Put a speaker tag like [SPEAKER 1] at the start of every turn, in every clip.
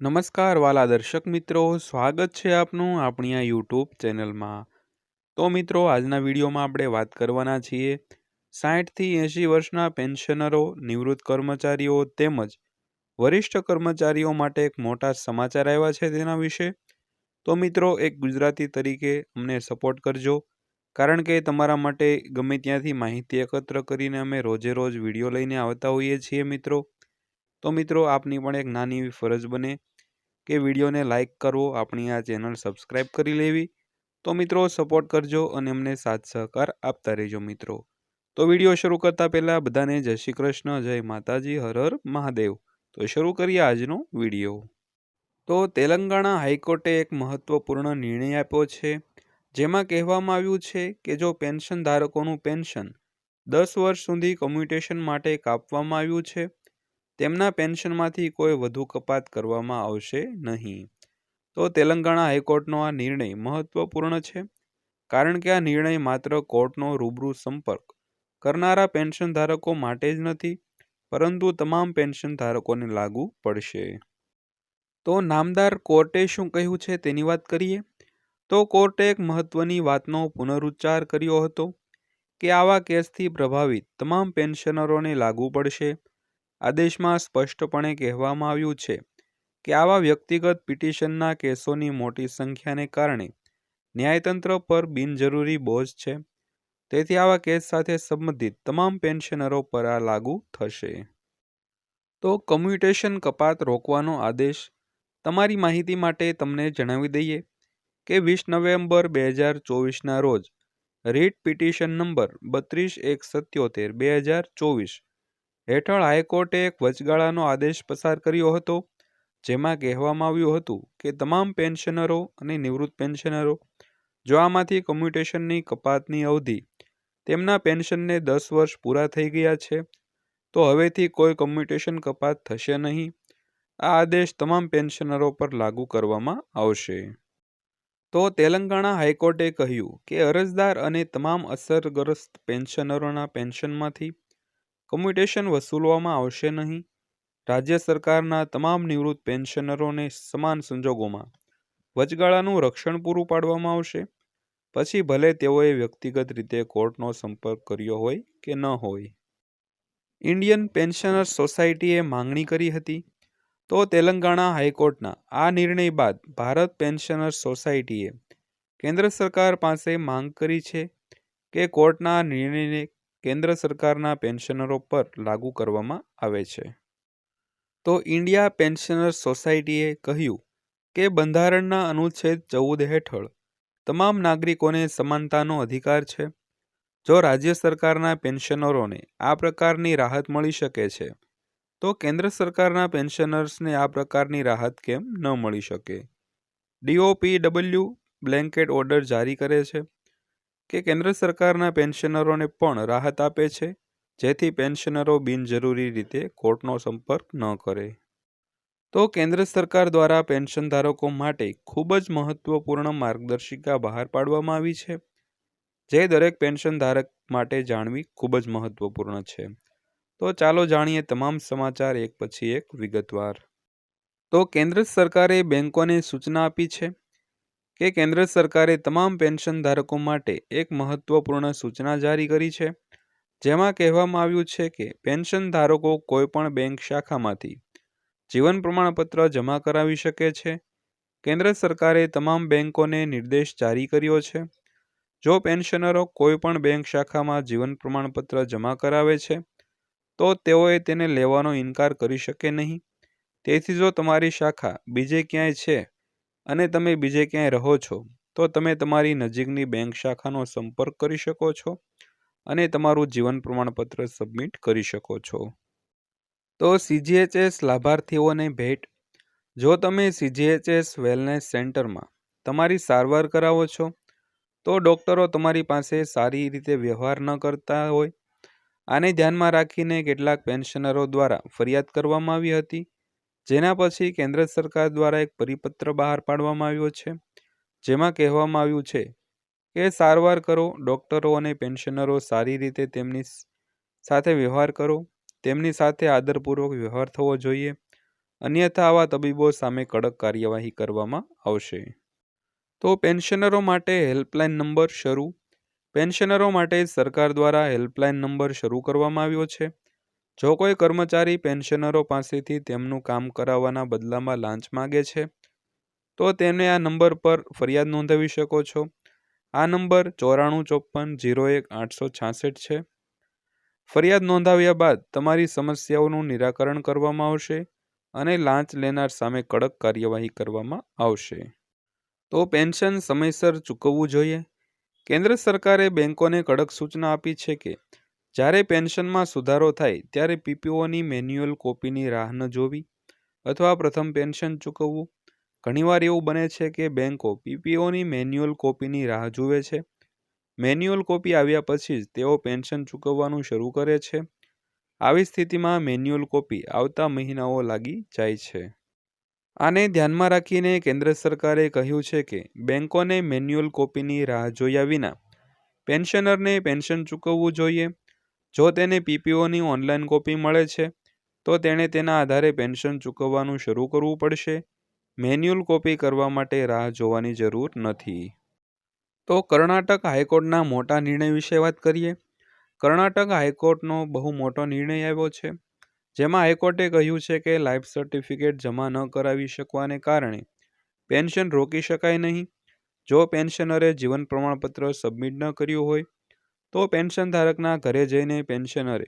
[SPEAKER 1] નમસ્કાર વાલા દર્શક મિત્રો, સ્વાગત છે આપનું આપણી આ યુટ્યુબ ચેનલમાં. તો મિત્રો, આજના વિડીયોમાં આપણે વાત કરવાના છીએ સાઠથી એંશી વર્ષના પેન્શનરો, નિવૃત્ત કર્મચારીઓ તેમજ વરિષ્ઠ કર્મચારીઓ માટે એક મોટા સમાચાર આવ્યા છે તેના વિશે. તો મિત્રો, એક ગુજરાતી તરીકે અમને સપોર્ટ કરજો, કારણ કે તમારા માટે ગમે ત્યાંથી માહિતી એકત્ર કરીને અમે રોજે રોજ વીડિયો લઈને આવતા હોઈએ છીએ મિત્રો. તો મિત્રો, આપની પણ એક નાની એવી ફરજ બને કે વિડીયોને લાઇક કરવો આપણી આ ચેનલ સબસ્ક્રાઈબ કરી લેવી. તો મિત્રો, સપોર્ટ કરજો અને અમને સાથ સહકાર આપતા રહેજો મિત્રો. તો વીડિયો શરૂ કરતાં પહેલાં બધાને જય શ્રી કૃષ્ણ, જય માતાજી, હર હર મહાદેવ. તો શરૂ કરીએ આજનો વીડિયો. તો તેલંગાણા હાઈકોર્ટે એક મહત્વપૂર્ણ નિર્ણય આપ્યો છે, જેમાં કહેવામાં આવ્યું છે કે જો પેન્શન ધારકોનું પેન્શન દસ વર્ષ સુધી કમ્યુટેશન માટે કાપવામાં આવ્યું છે તેમના પેન્શનમાંથી કોઈ વધુ કપાત કરવામાં આવશે નહીં. તો તેલંગાણા હાઈકોર્ટનો આ નિર્ણય મહત્વપૂર્ણ છે? કારણ કે આ નિર્ણય માત્ર કોર્ટનો રૂબરૂ સંપર્ક કરનારા પેન્શન ધારકો માટે જ નથી, પરંતુ તમામ પેન્શન ધારકોને લાગુ પડશે. તો નામદાર કોર્ટે શું કહ્યું છે તેની વાત કરીએ? તો કોર્ટે એક મહત્વની વાતનો પુનરુચ્ચાર કર્યો હતો કે આવા કેસથી પ્રભાવિત તમામ પેન્શનરોને લાગુ પડશે આદેશમાં સ્પષ્ટપણે કહેવામાં આવ્યું છે કે આવા વ્યક્તિગત પિટિશનના કેસોની મોટી સંખ્યાને કારણે ન્યાયતંત્ર પર બિનજરૂરી બોજ છે. તેથી આવા કેસ સાથે સંબંધિત તમામ પેન્શનરો પર આ લાગુ થશે. તો કમ્યુટેશન કપાત રોકવાનો આદેશ તમારી માહિતી માટે તમને જણાવી દઈએ કે વીસ નવેમ્બર બે હજાર ચોવીસના રોજ રીટ પિટિશન નંબર બત્રીસ એક સત્યોતેર બે હજાર ચોવીસ હેઠળ હાઈકોર્ટે એક વચગાળાનો આદેશ પસાર કર્યો હતો, જેમાં કહેવામાં આવ્યું હતું કે તમામ પેન્શનરો અને નિવૃત્ત પેન્શનરો, જો આમાંથી કમ્યુટેશનની કપાતની અવધિ તેમના પેન્શનને દસ વર્ષ પૂરા થઈ ગયા છે, તો હવેથી કોઈ કમ્યુટેશન કપાત થશે નહીં. આ આદેશ તમામ પેન્શનરો પર લાગુ કરવામાં આવશે. તો તેલંગાણા હાઈકોર્ટે કહ્યું કે અરજદાર અને તમામ અસરગ્રસ્ત પેન્શનરોના પેન્શનમાંથી કમ્યુટેશન વસૂલવામાં આવશે નહીં. રાજ્ય સરકારના તમામ નિવૃત્ત પેન્શનરોને સમાન સંજોગોમાં વચગાળાનું રક્ષણ પૂરું પાડવામાં આવશે. પછી ભલે તેઓએ વ્યક્તિગત રીતે કોર્ટનો સંપર્ક કર્યો હોય કે ન હોય. ઇન્ડિયન પેન્શનર્સ સોસાયટીએ માંગણી કરી હતી. તો તેલંગાણા હાઈકોર્ટના આ નિર્ણય બાદ ભારત પેન્શનર્સ સોસાયટીએ કેન્દ્ર સરકાર પાસે માંગ કરી છે કે કોર્ટના નિર્ણયને કેન્દ્ર સરકારના પેન્શનરો પર લાગુ કરવામાં આવે છે. તો ઇન્ડિયા પેન્શનર્સ સોસાયટીએ કહ્યું કે બંધારણના અનુચ્છેદ ચૌદ હેઠળ તમામ નાગરિકોને સમાનતાનો અધિકાર છે. જો રાજ્ય સરકારના પેન્શનરોને આ પ્રકારની રાહત મળી શકે છે, તો કેન્દ્ર સરકારના પેન્શનર્સને આ પ્રકારની રાહત કેમ ન મળી શકે? ડીઓપીડબલ્યુ બ્લેન્કેટ ઓર્ડર જારી કરે છે. કે કેન્દ્ર સરકારના પેન્શનરોને પણ રાહત આપે છે? જેથી પેન્શનરો બિનજરૂરી રીતે કોર્ટનો સંપર્ક ન કરે. તો કેન્દ્ર સરકાર દ્વારા પેન્શન ધારકો માટે ખૂબ જ મહત્વપૂર્ણ માર્ગદર્શિકા બહાર પાડવામાં આવી છે, જે દરેક પેન્શન ધારક માટે જાણવી ખૂબ જ મહત્વપૂર્ણ છે. તો ચાલો જાણીએ તમામ સમાચાર એક પછી એક વિગતવાર. તો કેન્દ્ર સરકારે બેંકોને સૂચના આપી છે કે કેન્દ્ર સરકારે તમામ પેન્શન ધારકો માટે એક મહત્વપૂર્ણ સૂચના જારી કરી છે, જેમાં કહેવામાં આવ્યું છે કે પેન્શન ધારકો કોઈપણ બેંક શાખામાંથી જીવન પ્રમાણપત્ર જમા કરાવી શકે છે. કેન્દ્ર સરકારે તમામ બેંકોને નિર્દેશ જારી કર્યો છે. જો પેન્શનરો કોઈપણ બેંક શાખામાં જીવન પ્રમાણપત્ર જમા કરાવે છે, તો તેઓએ તેને લેવાનો ઇનકાર કરી શકે નહીં. તેથી જો તમારી શાખા બીજે ક્યાંય છે અને તમે બીજે ક્યાંય રહો છો, તો તમે તમારી નજીકની બેંક શાખાનો સંપર્ક કરી શકો છો અને તમારું જીવન પ્રમાણપત્ર સબમિટ કરી શકો છો. તો સીજીએચએસ લાભાર્થીઓને ભેટ. જો તમે સીજીએચએસ વેલનેસ સેન્ટરમાં તમારી સારવાર કરાવો છો, તો ડૉક્ટરો તમારી પાસે સારી રીતે વ્યવહાર ન કરતા હોય. આને ધ્યાનમાં રાખીને કેટલાક પેન્શનરો દ્વારા ફરિયાદ કરવામાં આવી હતી. જેના પછી કેન્દ્ર સરકાર દ્વારા એક પરિપત્ર બહાર પાડવામાં આવ્યો છે. જેમાં કહેવામાં આવ્યું છે કે સારવાર કરો, ડૉક્ટરો અને પેન્શનરો સારી રીતે તેમની સાથે વ્યવહાર કરો. તેમની સાથે આદરપૂર્વક વ્યવહાર થવો જોઈએ. અન્યથા આવા તબીબો સામે કડક કાર્યવાહી કરવામાં આવશે. તો પેન્શનરો માટે હેલ્પલાઇન નંબર શરૂ. પેન્શનરો માટે સરકાર દ્વારા હેલ્પલાઇન નંબર શરૂ કરવામાં આવ્યો છે. જો કોઈ કર્મચારી પેન્શનરો પાસેથી તેમનું કામ કરાવવાના બદલામાં લાંચ માગે છે, તો તેને આ નંબર પર ફરિયાદ નોંધાવી શકો છો. આ નંબર ચોરાણું ચોપન જીરો એક આઠસો છાસઠ છે. ફરિયાદ નોંધાવ્યા બાદ તમારી સમસ્યાઓનું નિરાકરણ કરવામાં આવશે અને લાંચ લેનાર સામે કડક કાર્યવાહી કરવામાં આવશે. તો પેન્શન સમયસર ચૂકવવું જોઈએ. કેન્દ્ર સરકારે બેંકોને કડક સૂચના આપી છે કે જ્યારે પેન્શનમાં સુધારો થાય ત્યારે પીપીઓની મેન્યુઅલ કોપીની રાહ ન જોવી અથવા પ્રથમ પેન્શન ચૂકવવું. ઘણીવાર એવું બને છે કે બેંકો પીપીઓની મેન્યુઅલ કોપીની રાહ જુએ છે. મેન્યુઅલ કોપી આવ્યા પછી જ તેઓ પેન્શન ચૂકવવાનું શરૂ કરે છે. આવી સ્થિતિમાં મેન્યુઅલ કોપી આવતા મહિનાઓ લાગી જાય છે. આને ધ્યાનમાં રાખીને કેન્દ્ર સરકારે કહ્યું છે કે બેંકોને મેન્યુઅલ કોપીની રાહ જોયા વિના પેન્શનરને પેન્શન ચૂકવવું જોઈએ. જો તેને પીપીઓની ઓનલાઈન કોપી મળે છે, તો તેણે તેના આધારે પેન્શન ચૂકવવાનું શરૂ કરવું પડશે. મેન્યુઅલ કોપી કરવા માટે રાહ જોવાની જરૂર નથી. તો કર્ણાટક હાઈકોર્ટના મોટા નિર્ણય વિશે વાત કરીએ. કર્ણાટક હાઈકોર્ટનો બહુ મોટો નિર્ણય આવ્યો છે, જેમાં હાઈકોર્ટે કહ્યું છે કે લાઈફ સર્ટિફિકેટ જમા ન કરાવી શકવાને કારણે પેન્શન રોકી શકાય નહીં. જો પેન્શનરે જીવન પ્રમાણપત્ર સબમિટ ન કર્યું હોય તો પેન્શન ધારકના ઘરે જઈને પેન્શનરે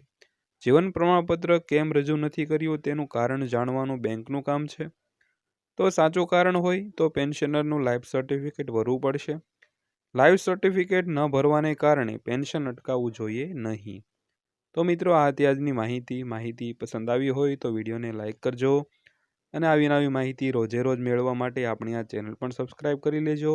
[SPEAKER 1] જીવન પ્રમાણપત્ર કેમ રજૂ નથી કર્યું તેનું કારણ જાણવાનું બેંકનું કામ છે? તો સાચું કારણ હોય તો પેન્શનરનું લાઈફ સર્ટિફિકેટ ભરવું પડશે. લાઈફ સર્ટિફિકેટ ન ભરવાને કારણે પેન્શન અટકાવવું જોઈએ નહીં. તો મિત્રો, આ આજની માહિતી. માહિતી પસંદ આવી હોય તો વિડીયોને લાઇક કરજો અને આવી નવી માહિતી રોજે રોજ મેળવવા માટે આપણી આ ચેનલ પણ સબસ્ક્રાઈબ કરી લેજો.